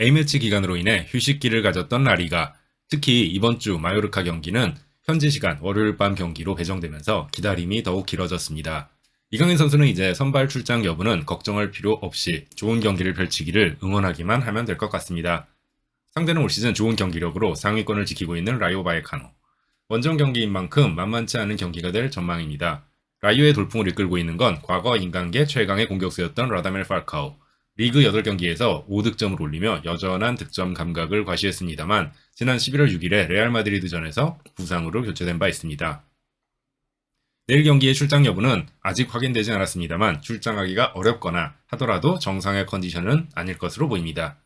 A매치 기간으로 인해 휴식기를 가졌던 라리가 특히 이번 주 마요르카 경기는 현지 시간 월요일 밤 경기로 배정되면서 기다림이 더욱 길어졌습니다. 이강인 선수는 이제 선발 출장 여부는 걱정할 필요 없이 좋은 경기를 펼치기를 응원하기만 하면 될 것 같습니다. 상대는 올 시즌 좋은 경기력으로 상위권을 지키고 있는 라이오 바에카노. 원정 경기인 만큼 만만치 않은 경기가 될 전망입니다. 라이오의 돌풍을 이끌고 있는 건 과거 인간계 최강의 공격수였던 라다멜 팔카오. 리그 8경기에서 5득점을 올리며 여전한 득점 감각을 과시했습니다만 지난 11월 6일에 레알 마드리드전에서 부상으로 교체된 바 있습니다. 내일 경기의 출장 여부는 아직 확인되지 않았습니다만 출장하기가 어렵거나 하더라도 정상의 컨디션은 아닐 것으로 보입니다.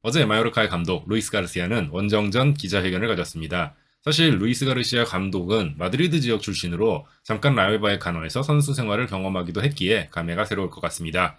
어제 마요르카의 감독 루이스 가르시아는 원정전 기자회견을 가졌습니다. 사실 루이스 가르시아 감독은 마드리드 지역 출신으로 잠깐 라이바의 간호에서 선수 생활을 경험하기도 했기에 감회가 새로울 것 같습니다.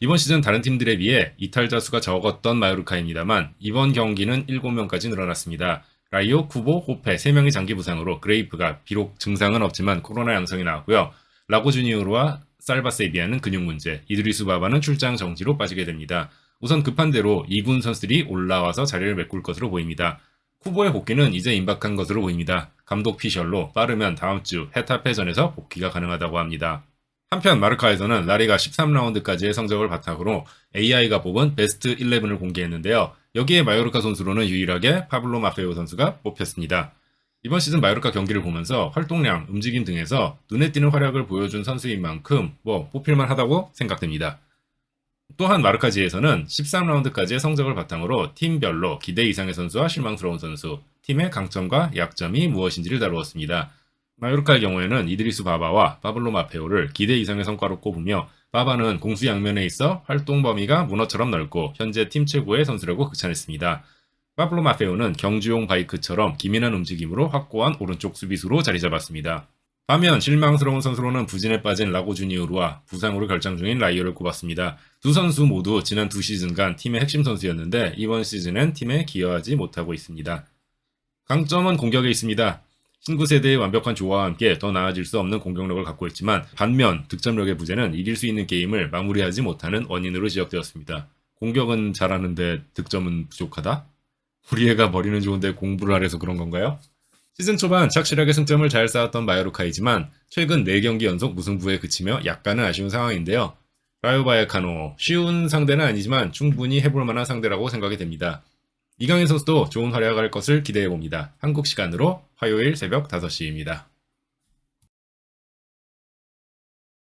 이번 시즌 다른 팀들에 비해 이탈자 수가 적었던 마요르카입니다만 이번 경기는 7명까지 늘어났습니다. 라이오, 쿠보, 호페 3명이 장기 부상으로 그레이프가 비록 증상은 없지만 코로나 양성이 나왔고요. 라고 주니오르와 살바세비아는 근육 문제, 이드리스 바바는 출장 정지로 빠지게 됩니다. 우선 급한 대로 2군 선수들이 올라와서 자리를 메꿀 것으로 보입니다. 쿠보의 복귀는 이제 임박한 것으로 보입니다. 감독 피셜로 빠르면 다음 주 헤타페전에서 복귀가 가능하다고 합니다. 한편 마르카에서는 라리가 13라운드까지의 성적을 바탕으로 AI가 뽑은 베스트 11을 공개했는데요. 여기에 마요르카 선수로는 유일하게 파블로 마페오 선수가 뽑혔습니다. 이번 시즌 마요르카 경기를 보면서 활동량, 움직임 등에서 눈에 띄는 활약을 보여준 선수인 만큼 뭐 뽑힐만 하다고 생각됩니다. 또한 마르카지에서는 13라운드까지의 성적을 바탕으로 팀별로 기대 이상의 선수와 실망스러운 선수, 팀의 강점과 약점이 무엇인지를 다루었습니다. 마요르카의 경우에는 이드리스 바바와 파블로 마페오를 기대 이상의 성과로 꼽으며 바바는 공수 양면에 있어 활동 범위가 문어처럼 넓고 현재 팀 최고의 선수라고 극찬했습니다. 파블로 마페오는 경주용 바이크처럼 기민한 움직임으로 확고한 오른쪽 수비수로 자리 잡았습니다. 반면 실망스러운 선수로는 부진에 빠진 라고 주니오르와 부상으로 결장 중인 라이오를 꼽았습니다. 두 선수 모두 지난 두 시즌간 팀의 핵심 선수였는데 이번 시즌엔 팀에 기여하지 못하고 있습니다. 강점은 공격에 있습니다. 신구 세대의 완벽한 조화와 함께 더 나아질 수 없는 공격력을 갖고 있지만 반면 득점력의 부재는 이길 수 있는 게임을 마무리하지 못하는 원인으로 지적되었습니다. 공격은 잘하는데 득점은 부족하다? 우리 애가 머리는 좋은데 공부를 하래서 그런 건가요? 시즌 초반 착실하게 승점을 잘 쌓았던 마요르카이지만 최근 4경기 연속 무승부에 그치며 약간은 아쉬운 상황인데요. 라요 바이카노 쉬운 상대는 아니지만 충분히 해볼 만한 상대라고 생각이 됩니다. 이강인 선수도 좋은 활약을 할 것을 기대해 봅니다. 한국 시간으로 화요일 새벽 5시입니다.